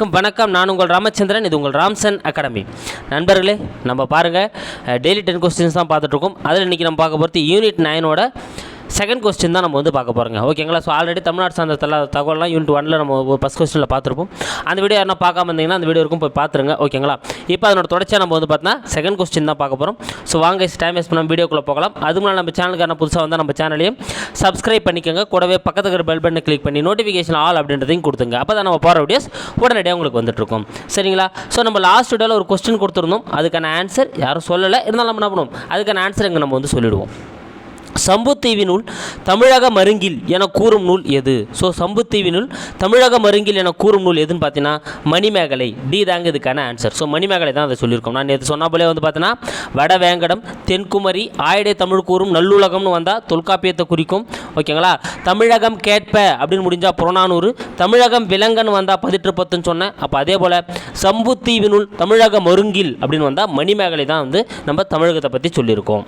வணக்கம் வணக்கம். நான் உங்கள் ராமச்சந்திரன் இது உங்கள் ராம்சன் அகாடமி. நண்பர்களே நம்ம பாருங்கள் டெய்லி டென் கொஸ்டின்ஸ் தான் பார்த்துட்ருக்கோம் அதில் இன்றைக்கி நம்ம பார்க்க போகிறது யூனிட் நைனோட செகண்ட் கொஸ்டின் தான் நம்ம வந்து பார்க்க போகிறோங்க ஓகேங்களா ஸோ ஆல்ரெடி தமிழ்நாடு சார்ந்த தல தகவல்லாம் யூனிட் ஒனில் நம்ம ஃபஸ்ட் கொஸ்டினில் பார்த்துருப்போம். அந்த வீடியோ யாரா பார்க்காம இருந்தீங்கன்னா அந்த வீடியோ இருக்கும் போய் பார்த்துருங்க. ஓகேங்களா இப்போ அதனோட தொடர்ச்சியாக நம்ம வந்து பார்த்தீங்கன்னா செகண்ட் கொஸ்டின் தான் பார்க்க போகிறோம் ஸோ வாங்க டைம் வேஸ்ட் பண்ணாமல் வீடியோக்குள்ளே போகலாம். அதுக்கு முன்னாடி நம்ம சேனலுக்கான புதுசாக வந்தால் நம்ம சேனலையும் சப்ஸ்கிரைப் பண்ணிக்கோங்க. கூடவே பக்கத்துக்கு இருக்கிற பெல் பட்டனை கிளிக் பண்ணி நோட்டிஃபிகேஷன் ஆல் அப்படின்றதையும் கொடுத்துங்க அப்போ தான் நம்ம போகிற வீடியோஸ் உடனடியாக உங்களுக்கு வந்துட்டுருக்கோம் சரிங்களா? ஸோ நம்ம லாஸ்ட் வீடியோவில் ஒரு கொஸ்டின் கொடுத்துருந்தோம். அதுக்கான ஆன்சர் யாரும் சொல்லலை. இருந்தாலும் நம்ம என்ன பண்ணுவோம்? அதுக்கான ஆன்சர் இங்கே நம்ம வந்து சம்புத்தீவி நூல் தமிழக மருங்கில் என கூறும் நூல் எது? ஸோ சம்புத்தீவினுள் தமிழக மருங்கில் என கூறும் நூல் எதுன்னு பார்த்தீங்கன்னா மணிமேகலை. டி தாங்க இதுக்கான ஆன்சர் ஸோ மணிமேகலை தான் அதை சொல்லியிருக்கோம். நான் நேற்று சொன்ன போலே வந்து பார்த்தீங்கன்னா வடவேங்கடம் தென்குமரி ஆயிடை தமிழ் கூறும் நல்லுலகம்னு வந்தால் தொல்காப்பியத்தை குறிக்கும். ஓகேங்களா தமிழகம் கேட்ப அப்படின்னு முடிஞ்சால் புறநானூறு தமிழகம் விலங்கன்னு வந்தால் பதிற்று பத்துன்னு சொன்னேன். அப்போ அதே போல் சம்புத்தீவினுள் தமிழக மருங்கில் அப்படின்னு வந்தால் மணிமேகலை தான் வந்து நம்ம தமிழகத்தை பற்றி சொல்லியிருக்கோம்.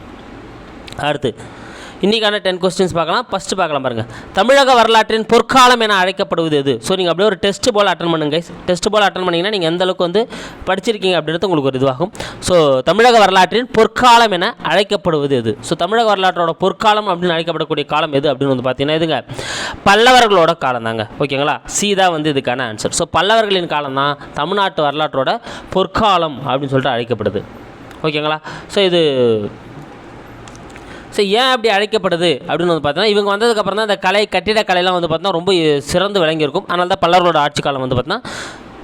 அடுத்து இன்றைக்கான டென் கொஸ்டின்ஸ் பார்க்கலாம். ஃபஸ்ட்டு பார்க்கலாம் பாருங்கள் தமிழக வரலாற்றின் பொற்காலம் என அழைக்கப்படுவது எது? ஸோ நீங்கள் அப்படியே ஒரு டெஸ்ட் போல் அட்டன் பண்ணுங்க டெஸ்ட் போல் அட்டன் பண்ணிங்கன்னா நீங்கள் எந்த அளவுக்கு வந்து படிச்சிருக்கீங்க அப்படின்றது உங்களுக்கு ஒரு இதுவாகும். ஸோ தமிழக வரலாற்றின் பொற்காலம் என அழைக்கப்படுவது எது? ஸோ தமிழக வரலாற்றோட பொற்காலம் அப்படின்னு அழைக்கப்படக்கூடிய காலம் எது அப்படின்னு வந்து பார்த்தீங்கன்னா இதுங்க. பல்லவர்களோட காலம் தாங்க. ஓகேங்களா சீதா வந்து இதுக்கான ஆன்சர் ஸோ பல்லவர்களின் காலம் தான் தமிழ்நாட்டு வரலாற்றோட பொற்காலம் அப்படின்னு சொல்லிட்டு அழைக்கப்படுது. ஓகேங்களா ஸோ இது ஸோ ஏன் அப்படி அழைக்கப்படுது அப்படின்னு வந்து பார்த்தீங்கன்னா இவங்க வந்ததுக்கப்புறம் தான் இந்த கலை கட்டிடக்கலையெல்லாம் வந்து பார்த்தீங்கன்னா ரொம்ப சிறந்து விளங்கியிருக்கும். அதனால தான் பல்லவர்களோட ஆட்சி காலம் வந்து பார்த்தீங்கன்னா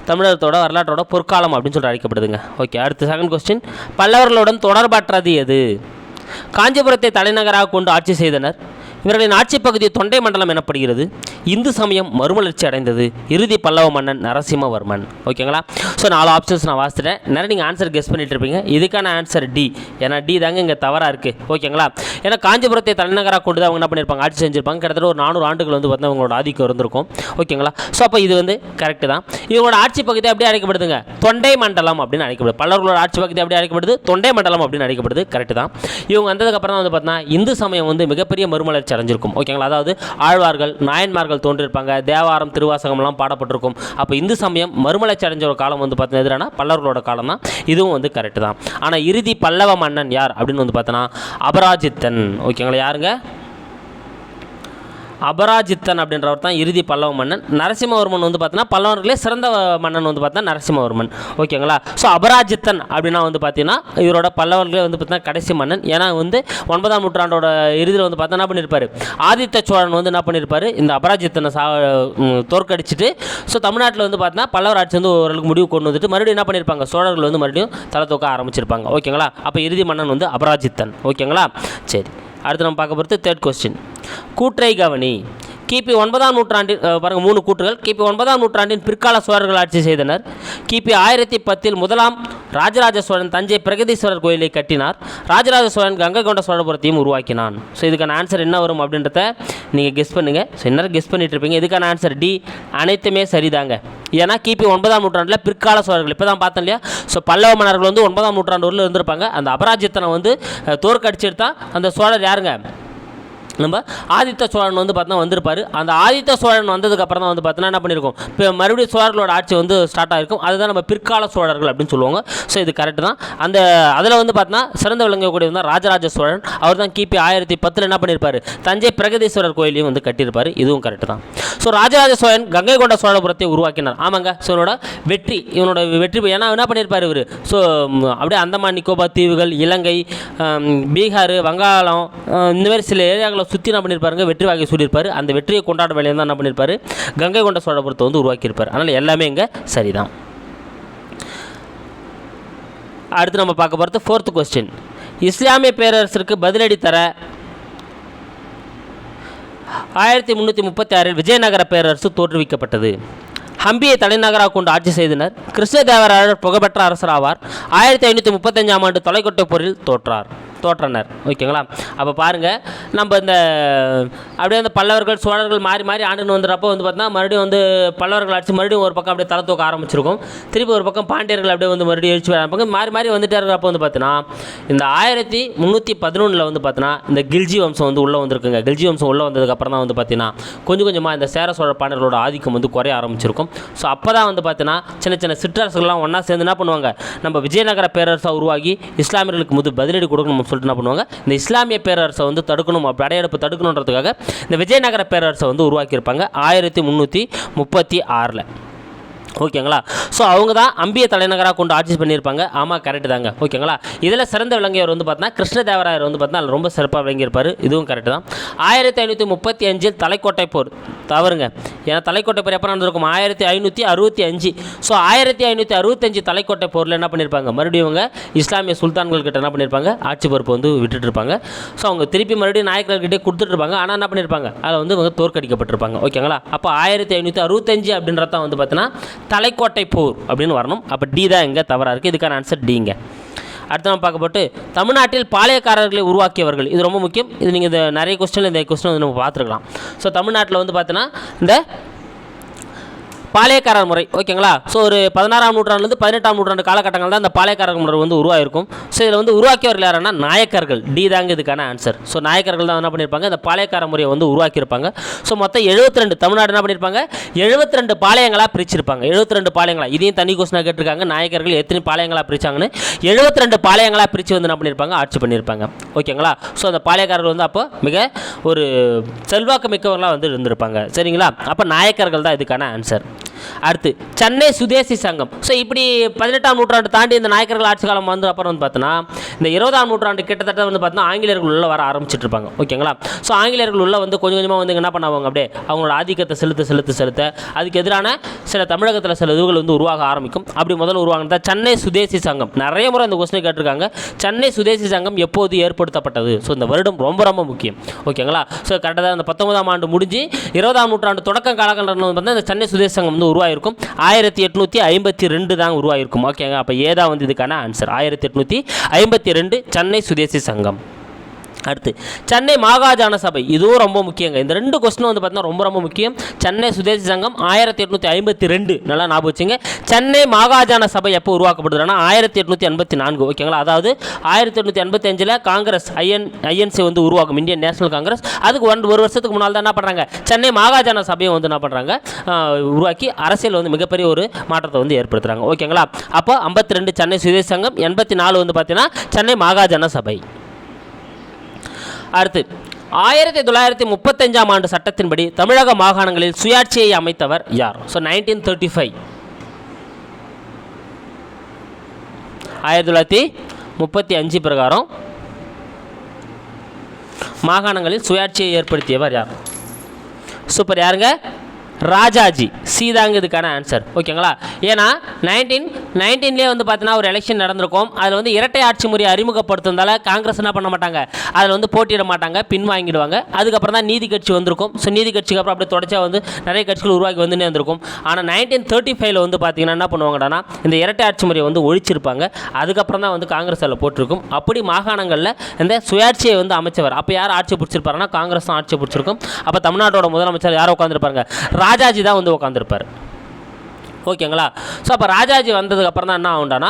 தமிழகத்தோட வரலாற்றோட பொற்காலம் அப்படின்னு சொல்லிட்டு அழைக்கப்படுதுங்க. ஓகே அடுத்து செகண்ட் கொஸ்டின் பல்லவர்களுடன் தொடர்பற்றது எது? காஞ்சிபுரத்தை தலைநகராக கொண்டு ஆட்சி செய்தனர். இவர்களின் ஆட்சி பகுதி தொண்டை மண்டலம் எனப்படுகிறது. இந்து சமயம் மறுமலர்ச்சி அடைந்தது. இறுதி பல்லவ மன்னன் நரசிம்மவர்மன். ஓகேங்களா? ஸோ நாலு ஆப்ஷன்ஸ் நான் வாசிச்சிட்டேன். நிறைய நீங்கள் ஆன்சர் கெஸ் பண்ணிட்டு இருப்பீங்க. இதுக்கான ஆன்சர் டி ஏன்னா டி தாங்க இங்கே தவறாக இருக்குது ஓகேங்களா? ஏன்னா காஞ்சிபுரத்தை தலைநகராக கொண்டு தான் அவங்க என்ன பண்ணியிருப்பாங்க ஆட்சி செஞ்சிருப்பாங்க. கிட்டத்தட்ட ஒரு நானூறு ஆண்டுகள் வந்து பார்த்தா அவங்களோட ஆதிக்கம் இருந்திருக்கும். ஓகேங்களா? ஸோ அப்போ இது வந்து கரெக்டு தான். இவங்களோட ஆட்சி பகுதி அப்படியே அழைக்கப்படுதுங்க? தொண்டை மண்டலம் அப்படின்னு அழைக்கப்படுது. பல்லவர்களோட ஆட்சி பகுதி அப்படியே அழைக்கப்படுது? தொண்டை மண்டலம் அப்படின்னு அழைக்கப்படுது. கரெக்டு தான். இவங்க வந்ததுக்கப்புறம் தான் வந்து பார்த்தீங்கன்னா இந்து சமயம் வந்து மிகப்பெரிய மறுமலர்ச்சி அடைஞ்சிருக்கும். ஓகேங்களா? அதாவது ஆழ்வார்கள் நாயன்மார்கள் தோன்றியிருப்பாங்க. தேவாரம் திருவாசகம்லாம் பாடப்பட்டிருக்கும். அப்போ இந்து சமயம் மறுமலர்ச்சி அடைஞ்ச ஒரு காலம் வந்து பார்த்தீங்கன்னா எதிரான பல்லவர்களோட காலம் தான் இதுவும் வந்து கரெக்டு தான். ஆனால் இறுதி பல்லவ மன்னன் யார் அப்படின்னு வந்து பார்த்தோன்னா அபராஜித்தன். ஓகேங்களா? யாருங்க? அபராஜித்தன் அப்படின்றவர் தான் இறுதி பல்லவ மன்னன். நரசிம்மவர்மன் வந்து பார்த்தீங்கன்னா பல்லவர்களே சிறந்த மன்னன் வந்து பார்த்தா நரசிம்மவர்மன். ஓகேங்களா? ஸோ அபராஜித்தன் அப்படின்னா வந்து பார்த்தீங்கன்னா இவரோட பல்லவர்களே வந்து பார்த்தீங்கன்னா கடைசி மன்னன். ஏன்னா வந்து ஒன்பதாம் நூற்றாண்டோட இறுதியில் வந்து பார்த்தா என்ன பண்ணியிருப்பார் ஆதித்த சோழன் வந்து என்ன பண்ணியிருப்பாரு இந்த அபராஜித்தனை சா தோற்கடிச்சிட்டு ஸோ தமிழ்நாட்டில் வந்து பார்த்தீங்கன்னா பல்லவர் ஆட்சி வந்து ஓரளவுக்கு முடிவு கொண்டு வந்துட்டு மறுபடியும் என்ன பண்ணியிருப்பாங்க சோழர்கள் வந்து மறுபடியும் தலை தூக்க ஆரம்பிச்சிருப்பாங்க. ஓகேங்களா? அப்போ இறுதி மன்னன் வந்து அபராஜித்தன். ஓகேங்களா? சரி. அடுத்து நம்ம பார்க்க போகிறது தேர்ட் கொஸ்டின் கூற்றை கவனி. கிபி ஒன்பதாம் நூற்றாண்டில் பாருங்கள் மூணு கூற்றுகள். கிபி ஒன்பதாம் நூற்றாண்டின் பிற்கால சோழர்கள் ஆட்சி செய்தனர். கிபி ஆயிரத்தி பத்தில் முதலாம் ராஜராஜ சோழன் தஞ்சை பிரகதீஸ்வரர் கோயிலை கட்டினார். ராஜராஜ சோழன் கங்கை கொண்ட சோழபுரத்தையும் உருவாக்கினான். ஸோ இதுக்கான ஆன்சர் என்ன வரும் அப்படின்றத நீங்கள் கெஸ் பண்ணுங்கள் ஸோ என்ன கெஸ் பண்ணிட்டு இருப்பீங்க. இதுக்கான ஆன்சர் டி அனைத்துமே சரிதாங்க. ஏன்னா கிபி ஒன்பதாம் நூற்றாண்டில் பிற்கால சோழர்கள் இப்போ தான் பார்த்தோம் இல்லையா? ஸோ பல்லவ மன்னர்கள் வந்து ஒன்பதாம் நூற்றாண்டு வரல இருந்திருப்பாங்க. அந்த அபராஜித்தனை வந்து அஹ், தோற்கடிச்சிட்டு தான் அந்த சோழர் யாருங்க? நம்ம ஆதித்த சோழன் வந்து பார்த்தோன்னா வந்திருப்பார். அந்த ஆதித்த சோழன் வந்ததுக்கப்புறம் தான் வந்து பார்த்தோன்னா என்ன பண்ணியிருக்கோம் இப்போ மறுபடியும் சோழர்களோட ஆட்சி வந்து ஸ்டார்ட் ஆகிருக்கும் அதுதான் நம்ம பிற்கால சோழர்கள் அப்படின்னு சொல்லுவாங்க. ஸோ இது கரெக்டு தான். அந்த அதில் வந்து பார்த்தோன்னா சிறந்த விளங்கக்கூடிய தான் ராஜராஜ சோழன். அவர் தான் கிபி ஆயிரத்தி பத்தில் என்ன பண்ணியிருப்பார் தஞ்சை பிரகதீஸ்வரர் கோயிலையும் வந்து கட்டியிருப்பார். இதுவும் கரெக்டு தான். ஸோ ராஜராஜ சோழன் கங்கை கொண்ட சோழபுரத்தை உருவாக்கினார். ஆமாங்க. ஸோ இவனோட வெற்றி இவனோட வெற்றி ஏன்னா என்ன பண்ணியிருப்பார் இவர்? ஸோ அப்படியே அந்தமான் நிக்கோபார் தீவுகள் இலங்கை பீகார் வங்காளம் இந்த மாதிரி சில ஏரியாக்களை சுற்றி என்ன பண்ணியிருப்பாருங்க வெற்றி வாங்கி சூடியிருப்பார் அந்த வெற்றியை கொண்டாட வேலையை தான் என்ன பண்ணியிருப்பார் கங்கை கொண்ட சோழபுரத்தை வந்து உருவாக்கியிருப்பார். அதனால் எல்லாமே இங்கே சரிதான். அடுத்து நம்ம பார்க்க போகிறது ஃபோர்த் கொஸ்டின் இஸ்லாமிய பேரரசருக்கு பதிலடி தர ஆயிரத்தி முந்நூற்றி முப்பத்தி ஆறில் விஜயநகர பேரரசு தோற்றுவிக்கப்பட்டது. ஹம்பியை தலைநகராக கொண்டு ஆட்சி செய்தனர். கிருஷ்ணதேவராயர் புகழ்பெற்ற அரசராவார். ஆயிரத்தி ஐநூற்றி முப்பத்தஞ்சாம் ஆண்டு தொலைக்கொட்டை போரில் தோற்றார். தோற்றனர். ஓகேங்களா? அப்போ பாருங்கள் நம்ம இந்த அப்படியே அந்த பல்லவர்கள் சோழர்கள் மாறி மாறி ஆண்டுன்னு வந்துடுறப்போ வந்து பார்த்தீங்கன்னா மறுபடியும் வந்து பல்லவர்கள் ஆட்சி மறுபடியும் ஒரு பக்கம் அப்படியே தலை தூக்க ஆரம்பிச்சிருக்கும். திருப்பி ஒரு பக்கம் பாண்டியர்கள் அப்படியே வந்து மறுபடியும் எழுச்சி வர பக்கம் மாறி மாறி வந்துட்டே இருக்கிறப்போ வந்து பார்த்தீங்கன்னா இந்த ஆயிரத்தி முந்நூற்றி பதினொன்றில் வந்து பார்த்தீங்கன்னா இந்த கில்ஜி வம்சம் வந்து உள்ளே வந்திருக்குங்க. கில்ஜி வம்சம் உள்ளே வந்ததுக்கப்புறம் தான் வந்து பார்த்தீங்கன்னா கொஞ்சம் கொஞ்சமாக இந்த சேர சோழ பாண்டியர்களோட ஆதிக்கம் வந்து குறைய ஆரம்பிச்சிருக்கும். ஸோ அப்போ தான் வந்து பார்த்தீங்கன்னா சின்ன சின்ன சிற்றரசுகள்லாம் ஒன்றா சேர்ந்து என்ன பண்ணுவாங்க? நம்ம விஜயநகர பேரரசை உருவாகி இஸ்லாமியர்களுக்கு முது பதிலடி கொடுக்கணும் சொல்லிட்டு என்ன பண்ணுவாங்க? இந்த இஸ்லாமிய பேரரசை வந்து தடுக்கணும் அப்படி படையெடுப்பு தடுக்கணுன்றதுக்காக இந்த விஜயநகர பேரரசை வந்து உருவாக்கியிருப்பாங்க ஆயிரத்தி முந்நூற்றி முப்பத்தி ஆறில். ஓகேங்களா? ஸோ அவங்க தான் அம்பிய தலைநகராக கொண்டு ஆட்சி பண்ணியிருப்பாங்க. ஆமாம் கரெக்டு தாங்க. ஓகேங்களா? இதில் சிறந்த விளங்கியவர் வந்து பார்த்தீங்கன்னா கிருஷ்ணதேவராயர் வந்து பார்த்தீங்கன்னா ரொம்ப சிறப்பாக விளங்கியிருப்பார். இதுவும் கரெக்டு தான். ஆயிரத்தி ஐநூற்றி முப்பத்தி அஞ்சில் தலைக்கோட்டை போர். தவறுங்க. ஏன்னா தலைக்கோட்டை போர் எப்போ நடந்திருக்கும்? ஆயிரத்தி ஐநூற்றி அறுபத்தி அஞ்சு. ஸோ ஆயிரத்தி ஐநூற்றி அறுபத்தஞ்சு தலைக்கோட்டை போரில் என்ன பண்ணியிருப்பாங்க மறுபடியும் இவங்க இஸ்லாமிய சுல்தான்கள் கிட்ட என்ன பண்ணியிருப்பாங்க ஆட்சி பொறுப்பு வந்து விட்டுட்டு இருப்பாங்க ஸோ அவங்க திருப்பி மறுபடியும் நாயக்கர்கிட்டே கொடுத்துட்ருப்பாங்க ஆனால் என்ன பண்ணியிருப்பாங்க அதில் வந்து இவங்க தோற்கடிக்கப்பட்டிருப்பாங்க. ஓகேங்களா அப்போ ஆயிரத்தி ஐநூற்றி அறுபத்தஞ்சு அப்படின்றத வந்து பார்த்தீங்கன்னா தலைக்கோட்டை போர் அப்படின்னு வரணும். அப்போ டி தான் எங்கே தவறாக இருக்குது இதுக்கான ஆன்சர் டிங்க அடுத்து நம்ம பார்க்கப்பட்டு தமிழ்நாட்டில் பாளையக்காரர்களை உருவாக்கியவர்கள். இது ரொம்ப முக்கியம். இது நீங்கள் இந்த நிறைய கொஸ்டின் இந்த கொஸ்டின் வந்து நம்ம பார்த்துருக்கலாம். ஸோ தமிழ்நாட்டில் வந்து பார்த்தீங்கன்னா இந்த பாளையக்காரர் முறை ஓகேங்களா? ஸோ ஒரு பதினாறாம் நூற்றாண்டுலேருந்து பதினெட்டாம் நூற்றாண்டு காலகட்டங்கள் தான் இந்த பாளையக்காரர் முறை வந்து உருவாயிருக்கும். ஸோ இதில் வந்து உருவாக்கியவர்கள் யாருன்னா நாயக்கர்கள். டி தாங்க இதுக்கான ஆன்சர் ஸோ நாயக்கர்கள் தான் என்ன பண்ணியிருப்பாங்க இந்த பாளையக்கார முறையை வந்து உருவாக்கியிருப்பாங்க. ஸோ மொத்தம் 72 தமிழ்நாடு என்ன பண்ணியிருப்பாங்க 72 பாளையங்களாக பிரிச்சிருப்பாங்க. 72 பாளையங்களா. இதையும் தனி கொஸ்டினாக கேட்டிருக்காங்க நாயக்கர்கள் எத்தனை பாளையங்களாக பிரிச்சாங்கன்னு 72 பாளையங்களாக பிரித்து வந்து என்ன பண்ணியிருப்பாங்க ஆட்சி பண்ணியிருப்பாங்க. ஓகேங்களா? ஸோ அந்த பாளையக்காரர்கள் வந்து அப்போ மிக ஒரு செல்வாக்கு மிக்கவர்களாக வந்து இருந்திருப்பாங்க. சரிங்களா? அப்போ நாயக்கர்கள் தான் இதுக்கான ஆன்சர் அடுத்து சென்னை சுதேசி சங்கம். ஸோ இப்படி பதினெட்டாம் நூற்றாண்டு தாண்டி இந்த நாயக்கர்கள் ஆட்சி காலம் வந்து அப்புறம் வந்து பார்த்தோன்னா இந்த இருபதாம் நூற்றாண்டு கிட்டத்தட்ட வந்து பார்த்தோன்னா ஆங்கிலேயர்கள் உள்ள வர ஆரம்பிச்சிட்டு இருப்பாங்க. ஓகேங்களா? ஸோ ஆங்கிலேயர்கள் உள்ள வந்து கொஞ்சம் கொஞ்சமாக வந்து என்ன பண்ணுவாங்க? அப்படியே அவங்களோட ஆதிக்கத்தை செலுத்த செலுத்த செலுத்த அதுக்கு எதிரான சில தமிழகத்தில் சில இதுகள் வந்து உருவாக ஆரம்பிக்கும். அப்படி முதல்ல உருவாங்கினது சென்னை சுதேசி சங்கம். நிறைய முறை இந்த கொஸ்டின் கேட்டிருக்காங்க. சென்னை சுதேசி சங்கம் எப்போது ஏற்படுத்தப்பட்டது? ஸோ இந்த வருடம் ரொம்ப ரொம்ப முக்கியம். ஓகேங்களா? ஸோ கரெக்டாக அந்த பத்தொன்பதாம் ஆண்டு முடிஞ்சு இருபதாம் நூற்றாண்டு தொடக்க காலகட்டம் வந்து இந்த சென்னை சுதேசி சங்கம் வந்து உருவாயிருக்கும். ஆயிரத்தி எட்நூற்றி ஐம்பத்தி ரெண்டு தான் உருவாயிருக்கும். ஓகேங்க அப்போ ஏதா வந்து இதுக்கான ஆன்சர் ஆயிரத்தி எட்நூற்றி ஐம்பத்தி ரெண்டு சென்னை சுதேசி சங்கம். அடுத்து சென்னை மாகாஜான சபை. இதுவும் ரொம்ப முக்கியங்க. இந்த ரெண்டு கொஸ்டின் வந்து பார்த்தீங்கன்னா ரொம்ப ரொம்ப முக்கியம். சென்னை சுதேசி சங்கம் ஆயிரத்தி எட்நூற்றி ஐம்பத்தி ரெண்டு. நல்லா ஞாபகம் வச்சுங்க. சென்னை மாகாஜான சபை எப்போ உருவாக்கப்படுதுன்னா ஆயிரத்தி எட்நூற்றி எண்பத்தி நான்கு. ஓகேங்களா? அதாவது ஆயிரத்தி எட்நூற்றி எண்பத்தி அஞ்சில் காங்கிரஸ் ஐஎன் ஐஎன்சி வந்து உருவாக்கும். Indian National Congress. அதுக்கு ஒன் ஒரு வருஷத்துக்கு முன்னால் தான் என்ன பண்ணுறாங்க சென்னை மாகாஜான சபையை வந்து என்ன பண்ணுறாங்க உருவாக்கி அரசியல் வந்து மிகப்பெரிய ஒரு மாற்றத்தை வந்து ஏற்படுத்துகிறாங்க ஓகேங்களா? அப்போ ஐம்பத்தி ரெண்டு சென்னை சுதேசி சங்கம் எண்பத்தி நாலு வந்து பார்த்தீங்கன்னா சென்னை மாகாஜன சபை. அடுத்து ஆயிரத்தி தொள்ளாயிரத்தி முப்பத்தஞ்சாம் ஆண்டு சட்டத்தின்படி தமிழக மாகாணங்களில் சுயாட்சியை அமைத்தவர் யார்? ஸோ நைன்டீன் தேர்ட்டி ஃபைவ் ஆயிரத்தி தொள்ளாயிரத்தி முப்பத்தி அஞ்சு பிரகாரம் மாகாணங்களில் சுயாட்சியை ஏற்படுத்தியவர் யார்? சூப்பர் யாருங்க? ராஜாஜி. சீதாங்க இதுக்கான ஆன்சர் ஓகேங்களா? ஏன்னா நைன்டீன் நைன்டீன்லேயே வந்து பார்த்தீங்கன்னா ஒரு எலெக்ஷன் நடந்திருக்கும். அதில் வந்து இரட்டை ஆட்சி முறையை அறிமுகப்படுத்துறதால காங்கிரஸ் என்ன பண்ண மாட்டாங்க? அதில் வந்து போட்டியிட மாட்டாங்க பின் வாங்கிடுவாங்க அதுக்கப்புறம் தான் நீதி கட்சி வந்திருக்கும். ஸோ நீதி கட்சிக்கு அப்புறம் அப்படியே தொடர்ச்சியாக வந்து நிறைய கட்சிகள் உருவாக்கி வந்துனே இருந்திருக்கும். ஆனால் நைன்டீன் தேர்ட்டி ஃபைவ்ல வந்து பார்த்தீங்கன்னா என்ன பண்ணுவாங்கன்னா இந்த இரட்டை ஆட்சி முறையை வந்து ஒழிச்சிருப்பாங்க. அதுக்கப்புறம் தான் வந்து காங்கிரஸ் அதில் போட்டிருக்கும். அப்படி மாகாணங்களில் இந்த சுயாட்சியை வந்து அமைச்சவர். அப்போ யார் ஆட்சி பிடிச்சிருப்பாருன்னா காங்கிரஸ் தான் ஆட்சி பிடிச்சிருக்கும். அப்போ தமிழ்நாட்டோட முதலமைச்சர் யார் உட்காந்துருப்பாங்க ராஜாஜி தான் வந்து உட்காந்துருப்பார் ஓகேங்களா? ஸோ அப்போ ராஜாஜி வந்ததுக்கப்புறம் தான் என்ன ஆகுண்டானா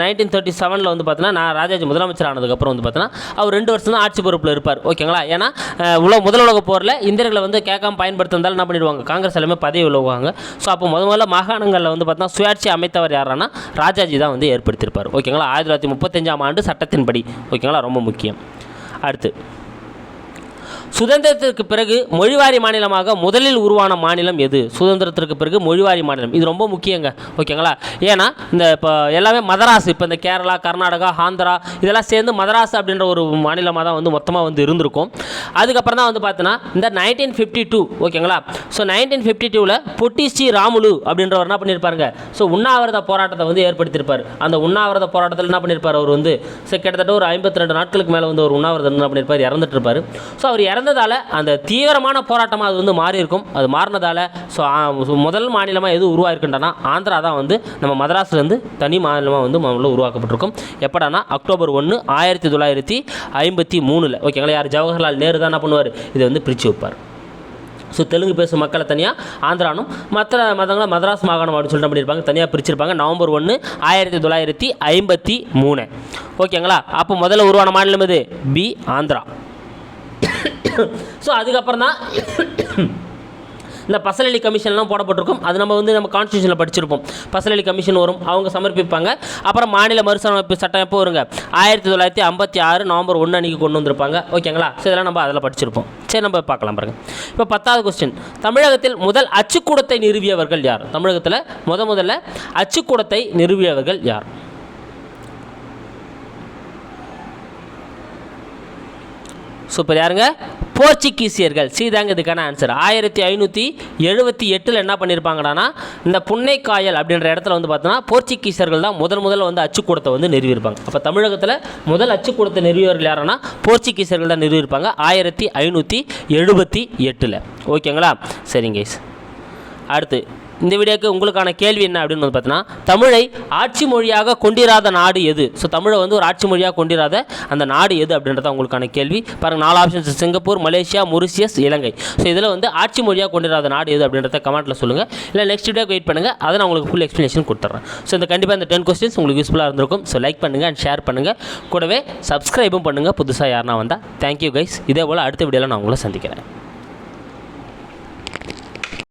நைன்டீன் தேர்ட்டி செவனில் வந்து பார்த்தீங்கன்னா நான் ராஜாஜி முதலமைச்சர் ஆனதுக்கப்புறம் வந்து பார்த்தீங்கன்னா அவர் ரெண்டு வருஷம் தான் ஆட்சி பொறுப்பில் இருப்பார். ஓகேங்களா? ஏன்னா உலக முதல் உலக போரில் இந்தியர்களை வந்து கேட்காம பயன்படுத்திருந்தாலும் என்ன பண்ணிடுவாங்க? காங்கிரஸ் எல்லாமே பதவி உழுவாங்க ஸோ அப்போ முத முதல்ல மாகாணங்களில் வந்து பார்த்தீங்கன்னா சுயாட்சி அமைத்தவர் யாரானா ராஜாஜி தான் வந்து ஏற்படுத்தியிருப்பார். ஓகேங்களா? ஆயிரத்தி தொள்ளாயிரத்தி முப்பத்தஞ்சாம் ஆண்டு சட்டத்தின்படி. ஓகேங்களா? ரொம்ப முக்கியம். அடுத்து சுதந்திரத்திற்கு பிறகு மொழிவாரி மாநிலமாக முதலில் உருவான மாநிலம் எது? சுதந்திரத்திற்கு பிறகு மொழிவாரி மாநிலம். இது ரொம்ப முக்கியங்க. ஓகேங்களா? ஏன்னா இந்த இப்போ எல்லாமே மதராஸ். இப்போ இந்த கேரளா கர்நாடகா ஆந்திரா இதெல்லாம் சேர்ந்து மதராஸ் அப்படின்ற ஒரு மாநிலமாக தான் வந்து மொத்தமாக வந்து இருந்திருக்கும். அதுக்கப்புறம் தான் வந்து பார்த்தோன்னா இந்த நைன்டீன் ஃபிஃப்டி டூ ஓகேங்களா? ஸோ நைன்டீன் ஃபிஃப்டி டூவில் பொட்டி ஸ்ரீ ராமுலு அப்படின்றவர் என்ன பண்ணியிருப்பாருங்க ஸோ உண்ணாவிரத போராட்டத்தை வந்து ஏற்படுத்தியிருப்பார் அந்த உண்ணாவிரத போராட்டத்தில் என்ன பண்ணியிருப்பார் அவர் வந்து ஸோ கிட்டத்தட்ட ஒரு ஐம்பத்தி ரெண்டு நாட்களுக்கு மேலே வந்து ஒரு உண்ணாவிரதம் என்ன பண்ணியிருப்பார் இறந்துட்டு இருப்பார் ஸோ அவர் இறந்து இறந்ததால் அந்த தீவிரமான போராட்டமாக அது வந்து மாறி இருக்கும் அது மாறினதால் ஸோ முதல் மாநிலமாக எது உருவாயிருக்குன்றனா ஆந்திரா தான் வந்து நம்ம மதராஸ்லேருந்து தனி மாநிலமாக வந்து முதல்ல உருவாக்கப்பட்டிருக்கும். எப்படானா அக்டோபர் ஒன்று ஆயிரத்தி தொள்ளாயிரத்தி ஐம்பத்தி மூணில். ஓகேங்களா யார்? ஜவஹர்லால் நேரு தான் என்ன பண்ணுவார்? இதை வந்து பிரித்து வைப்பார். ஸோ தெலுங்கு பேசும் மக்களை தனியாக ஆந்திரானும் மற்ற மதங்களை மதராஸ் மாகாணம் அப்படின்னு சொல்லிட்டு பண்ணியிருப்பாங்க? தனியாக பிரிச்சிருப்பாங்க. நவம்பர் ஒன்று ஆயிரத்தி தொள்ளாயிரத்தி ஐம்பத்தி மூணு. ஓகேங்களா? அப்போ முதல்ல உருவான மாநிலம் இது பி ஆந்திரா. ஸோ அதுக்கப்புறம் தான் இந்த பசலலி கமிஷன்லாம் போடப்பட்டிருக்கும். அது நம்ம வந்து நம்ம கான்ஸ்டியூஷனில் படிச்சிருப்போம். பசலலி கமிஷன் வரும். அவங்க சமர்ப்பிப்பாங்க. அப்புறம் மாநில மறுசீரமைப்பு சட்டம் எப்போ வருங்க? ஆயிரத்தி தொள்ளாயிரத்தி ஐம்பத்தி ஆறு நவம்பர் ஒன்று அன்றைக்கி கொண்டு வந்திருப்பாங்க. ஓகேங்களா? ஸோ இதெல்லாம் நம்ம அதில் படிச்சிருப்போம். சரி நம்ம பார்க்கலாம் பாருங்க. இப்போ பத்தாவது கொஸ்டின் தமிழகத்தில் முதல் அச்சுக்கூடத்தை நிறுவியவர்கள் யார்? தமிழகத்தில் முத முதல்ல அச்சுக்கூடத்தை நிறுவியவர்கள் யார்? சூப்பர் யாருங்க? போர்ச்சுகீசியர்கள். சீதாங்க இதுக்கான ஆன்சர் ஆயிரத்தி ஐநூற்றி எழுபத்தி எட்டில் என்ன பண்ணியிருப்பாங்கடானா இந்த புன்னைக்காயல் அப்படின்ற இடத்துல வந்து பார்த்தோன்னா போர்ச்சுகீசியர்கள் தான் முதல் முதல்ல வந்து அச்சுக்கூடத்தை வந்து நிறுவியிருப்பாங்க. அப்போ தமிழகத்தில் முதல் அச்சுக்கூடத்தை நிறுவியவர்கள் யாருன்னா போர்ச்சுகீசியர்கள் தான் நிறுவியிருப்பாங்க ஆயிரத்தி ஐநூற்றி எழுபத்தி எட்டில். ஓகேங்களா சரிங்க அடுத்து இந்த வீடியோக்கு உங்களுக்கான கேள்வி என்ன அப்படின்னு வந்து பார்த்தீங்கன்னா தமிழை ஆட்சி மொழியாக கொண்டிராத நாடு எது? ஸோ தமிழை வந்து ஒரு ஆட்சி மொழியாக கொண்டிராத அந்த நாடு எது அப்படின்றத உங்களுக்கான கேள்வி. பாருங்கள் நாலு options Singapore Malaysia Mauritius Ilangai. So இதில் வந்து ஆட்சி மொழியாக கொண்டிராத நாடு எது அப்படின்றத கமெண்ட்டில் சொல்லுங்கள் இல்லை நெக்ஸ்ட் வீடியோக்கு வெயிட் பண்ணுங்கள் அதை நான் உங்களுக்கு ஃபுல் எக்ஸ்ப்ளனேஷன் கொடுத்துட்றேன் ஸோ இந்த கண்டிப்பாக இந்த டென் கொஸ்டின்ஸ் உங்களுக்கு யூஸ்ஃபுல்லாக இருந்திருக்கும். ஸோ லைக் பண்ணுங்கள் அண்ட் ஷேர் பண்ணுங்கள் கூடவே சப்ஸ்கிரைபும் பண்ணுங்கள் புதுசாக யாருனா வந்தால் தேங்க்யூ கைஸ் இதே போல் அடுத்த வீடியோவில் நான் உங்களை சந்திக்கிறேன்.